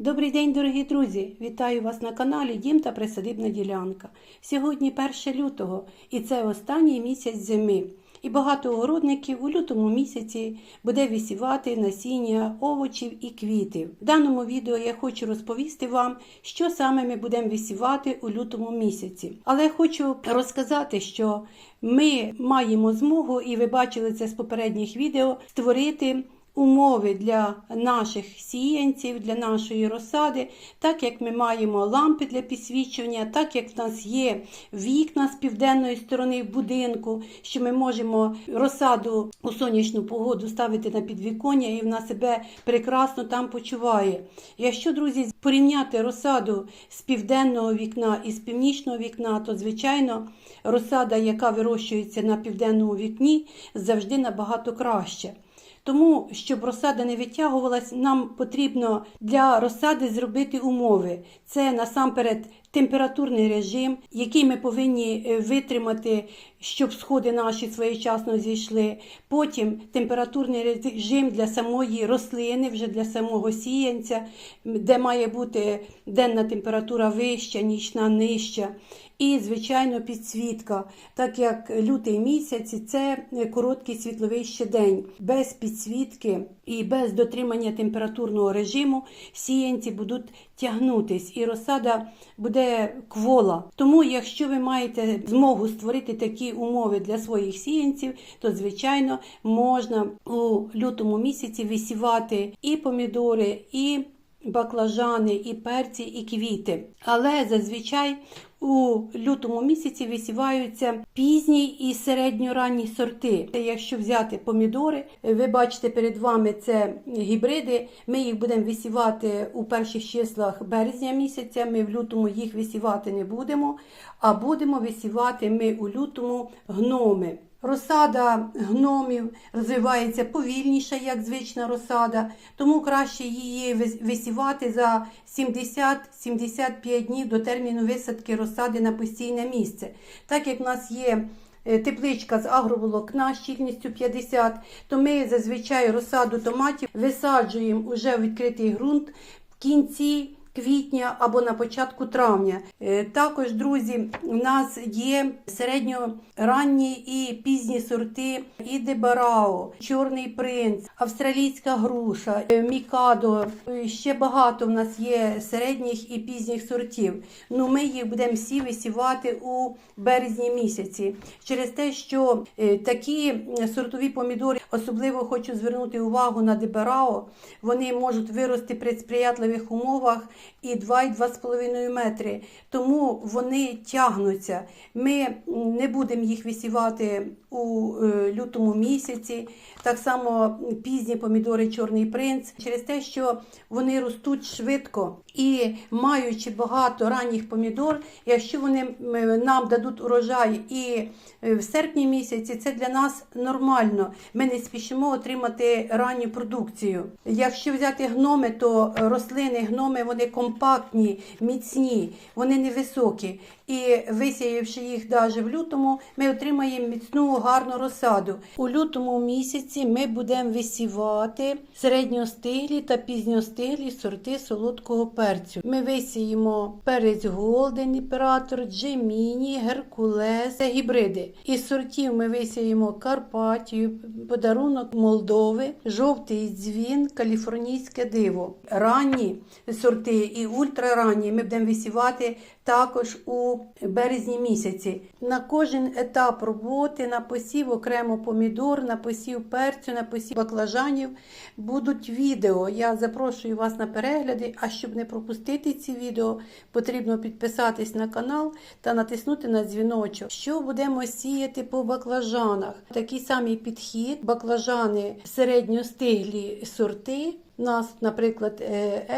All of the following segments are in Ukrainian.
Добрий день, дорогі друзі! Вітаю вас на каналі Дім та Присадибна ділянка. Сьогодні 1 лютого, і це останній місяць зими. І багато огородників у лютому місяці буде висівати насіння овочів і квітів. В даному відео я хочу розповісти вам, що саме ми будемо висівати у лютому місяці. Але хочу розказати, що ми маємо змогу, і ви бачили це з попередніх відео, створити умови для наших сіянців, для нашої розсади, так як ми маємо лампи для підсвічування, так як в нас є вікна з південної сторони будинку, що ми можемо розсаду у сонячну погоду ставити на підвіконня, і вона себе прекрасно там почуває. Якщо, друзі, порівняти розсаду з південного вікна і з північного вікна, то звичайно розсада, яка вирощується на південному вікні, завжди набагато краще. Тому, щоб розсада не витягувалась, нам потрібно для розсади зробити умови. Це насамперед температурний режим, який ми повинні е, витримати, щоб сходи наші своєчасно зійшли. Потім температурний режим для самої рослини, вже для самого сіянця, де має бути денна температура вища, нічна нижча. І, звичайно, підсвітка, так як лютий місяць це короткий світловий ще день. Без підсвітки і без дотримання температурного режиму сіянці будуть тягнутись, і розсада буде квола. Тому, якщо ви маєте змогу створити такі умови для своїх сіянців, то звичайно можна у лютому місяці висівати і помідори, і баклажани, і перці, і квіти. Але зазвичай у лютому місяці висіваються пізні і середньоранні сорти. Якщо взяти помідори, ви бачите перед вами це гібриди. Ми їх будемо висівати у перших числах березня місяця. Ми в лютому їх висівати не будемо, а будемо висівати ми у лютому гноми. Розсада гномів розвивається повільніше, як звична розсада, тому краще її висівати за 70-75 днів до терміну висадки розсади на постійне місце. Так як в нас є е, тепличка з агроволокна щільністю 50, то ми зазвичай розсаду томатів висаджуємо уже в відкритий ґрунт в кінці квітня або на початку травня. Е, Також, друзі, у нас є середньоранні і пізні сорти і Дебарао, Чорний принц, австралійська груша, е, Мікадо. Е, Ще багато в нас є середніх і пізніх сортів. Ну, Ми їх будемо всі висівати у березні місяці. Через те, що такі сортові помідори, особливо хочу звернути увагу на Дебарао, вони можуть вирости при сприятливих умовах і 2-2,5 метри. Тому вони тягнуться. Ми не будемо їх висівати у е, лютому місяці. Так само пізні помідори Чорний принц, через те, що вони ростуть швидко і маючи багато ранніх помідор, якщо вони нам дадуть урожай і е, в серпні місяці, це для нас нормально. Ми не спішимо отримати ранню продукцію. Якщо взяти гноми, то рослини гноми вони компактні, міцні, вони невисокі. І висіявши їх навіть в лютому, ми отримаємо міцну гарну розсаду. У лютому місяці ми будемо висівати середньостиглі та пізньостиглі сорти солодкого перцю. Ми висіємо перець Голден Імператор, Джеміні, Геркулес, це гібриди. Із сортів ми висіємо Карпатію, подарунок Молдови, жовтий дзвін, каліфорнійське диво. Ранні сорти і ультраранні ми будемо висівати також у березні місяці. На кожен етап роботи, на посів окремо помідор, на посів перцю, на посів баклажанів будуть відео. Я запрошую вас на перегляди. А щоб не пропустити ці відео, потрібно підписатись на канал та натиснути на дзвіночок. Що будемо сіяти по баклажанах? Такий самий підхід, баклажани середньостиглі сорти. У нас, наприклад,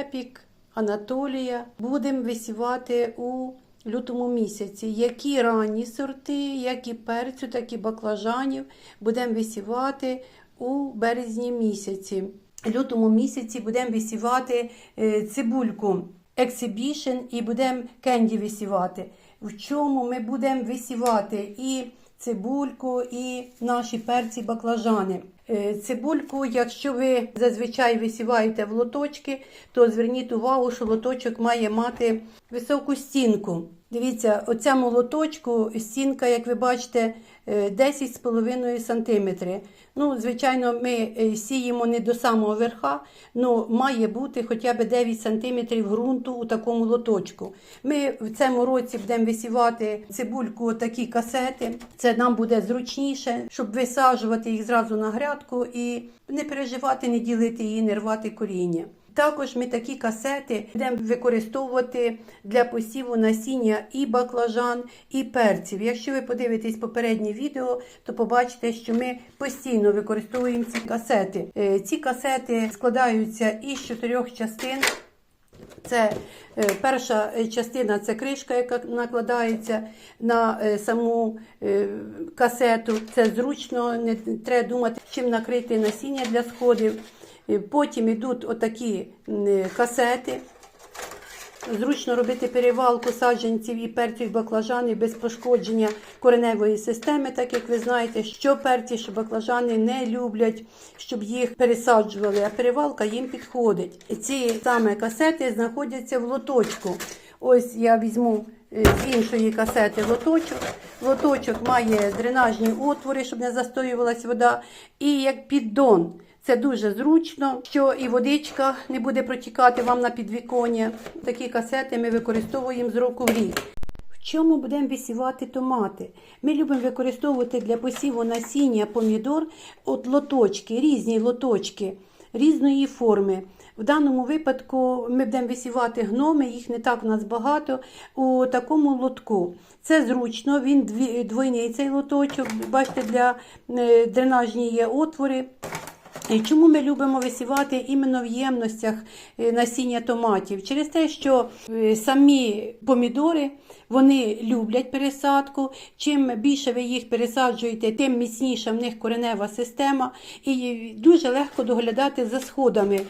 епік. Анатолія будемо висівати у лютому місяці. Які ранні сорти, як і перцю, так і баклажанів будемо висівати у березні місяці. Лютому місяці будемо висівати е, цибульку Exhibition і будемо кенді висівати. В чому ми будемо висівати і цибульку, і наші перці баклажани. Е, Цибульку, якщо ви зазвичай висіваєте в лоточки, то зверніть увагу, що лоточок має мати високу стінку. Дивіться, оцьому лоточку стінка, як ви бачите, 10,5 см. Ну, звичайно, ми е, сіємо не до самого верха, але має бути хоча б 9 см ґрунту у такому лоточку. Ми в цьому році будемо висівати цибульку такі касети. Це нам буде зручніше, щоб висаджувати їх зразу на грядку і не переживати, не ділити її, не рвати коріння. Також ми такі касети будемо використовувати для посіву насіння і баклажан, і перців. Якщо ви подивитесь попереднє відео, то побачите, що ми постійно використовуємо ці касети. Е, Ці касети складаються із чотирьох частин. Це е, перша е, частина це кришка, яка накладається на саму касету. Це зручно, не треба думати, чим накрити насіння для сходів. Потім йдуть отакі касети. Зручно робити перевалку саджанців і перців баклажанів без пошкодження кореневої системи, так як ви знаєте, що перці, що баклажани не люблять, щоб їх пересаджували, а перевалка їм підходить. Ці саме касети знаходяться в лоточку. Ось я візьму е, з іншої касети лоточок. Лоточок має дренажні отвори, щоб не застоювалась вода, і як піддон. Це дуже зручно, що і водичка не буде протікати вам на підвіконня. Такі касети ми використовуємо з року в рік. В чому будемо висівати томати? Ми любимо використовувати для посіву насіння помідор от лоточки, різні лоточки, різної форми. В даному випадку ми будемо висівати гноми, їх не так у нас багато у такому лотку. Це зручно, він дві- двойний цей лоточок. Бачите, для е, дренажні є отвори. І Чому ми любимо висівати іменно в ємностях е, насіння томатів? Через те, що е, самі помідори вони люблять пересадку. Чим більше ви їх пересаджуєте, тим міцніша в них коренева система, і дуже легко доглядати за сходами.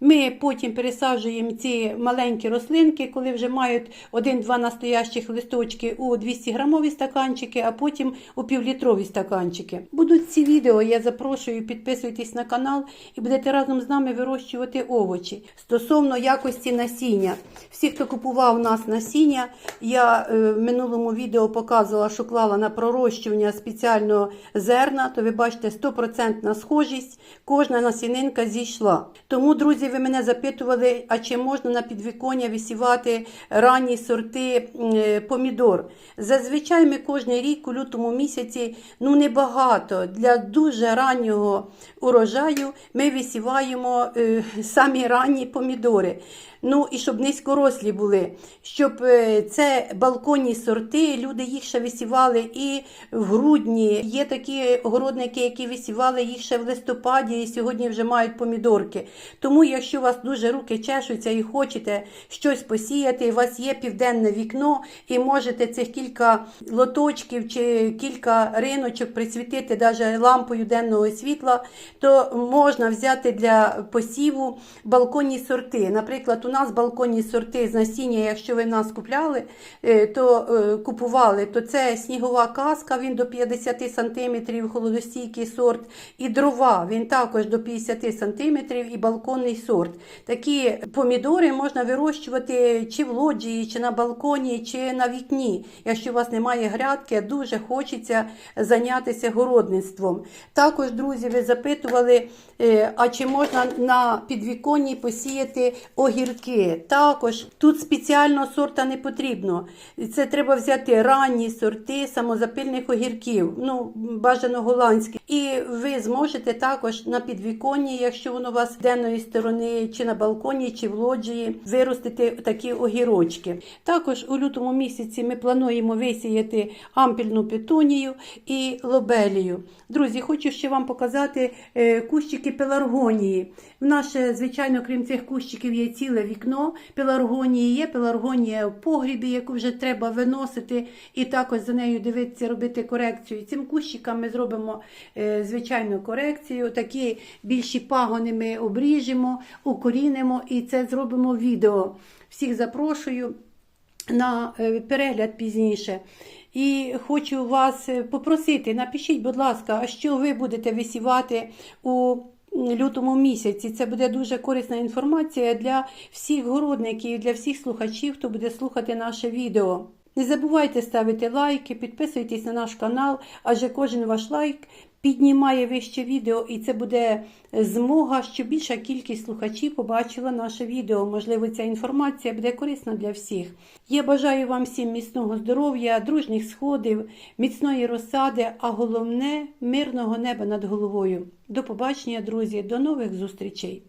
Ми потім пересаджуємо ці маленькі рослинки, коли вже мають один-два настоящих листочки у 200 грамові стаканчики, а потім у півлітрові стаканчики. Будуть ці відео, я запрошую, підписуйтесь на канал і будете разом з нами вирощувати овочі. Стосовно якості насіння. Всі, хто купував у нас насіння, я в минулому відео показувала, що клала на пророщування спеціально зерна, то ви бачите 100% схожість, кожна насінинка зійшла. Тому, друзі, ви мене запитували, а чи можна на підвіконня висівати ранні сорти е, помідор. Зазвичай ми кожен рік у лютому місяці, ну небагато, для дуже раннього урожаю ми висіваємо е, самі ранні помідори. Ну і щоб низькорослі були, щоб е, це балконні сорти, люди їх ще висівали і в грудні. Є такі огородники, які висівали їх ще в листопаді і сьогодні вже мають помідорки. Тому, якщо у вас дуже руки чешуться і хочете щось посіяти, у вас є південне вікно, і можете цих кілька лоточків чи кілька риночок присвітити навіть лампою денного світла, то можна взяти для посіву балконні сорти. Наприклад, у нас балконні сорти з насіння, якщо ви нас купляли, е, то е, купували, то це снігова казка, він до 50 см, холодостійкий сорт, і дрова, він також до 50 см і балконний сорт. Такі помідори можна вирощувати чи в лоджії, чи на балконі, чи на вікні. Якщо у вас немає грядки, дуже хочеться зайнятися городництвом. Також, друзі, ви запитували, е, а чи можна на підвіконні посіяти огірки? Також тут спеціального сорта не потрібно. Це треба взяти ранні сорти самозапильних огірків, ну бажано голландські. І ви зможете також на підвіконні, якщо воно у вас з денної сторони, чи на балконі, чи в лоджії, виростити такі огірочки. Також у лютому місяці ми плануємо висіяти ампільну петунію і лобелію. Друзі, хочу ще вам показати е, кущики пеларгонії. В нас, звичайно, крім цих кущиків, є ціле вікно пеларгонії. Є пеларгонія в погрібі, яку вже треба виносити, і також за нею дивитися, робити корекцію. Цим кущикам ми зробимо е, звичайну корекцію. Такі більші пагони ми обріжемо, укорінимо і це зробимо відео. Всіх запрошую. на е, перегляд пізніше. І хочу вас е, попросити, напишіть, будь ласка, що ви будете висівати у лютому місяці. Це буде дуже корисна інформація для всіх городників, для всіх слухачів, хто буде слухати наше відео. Не забувайте ставити лайки, підписуйтесь на наш канал, адже кожен ваш лайк піднімає вище відео, і це буде змога, щоб більша кількість слухачів побачила наше відео. Можливо, ця інформація буде корисна для всіх. Я бажаю вам всім міцного здоров'я, дружніх сходів, міцної розсади, а головне мирного неба над головою. До побачення, друзі, до нових зустрічей!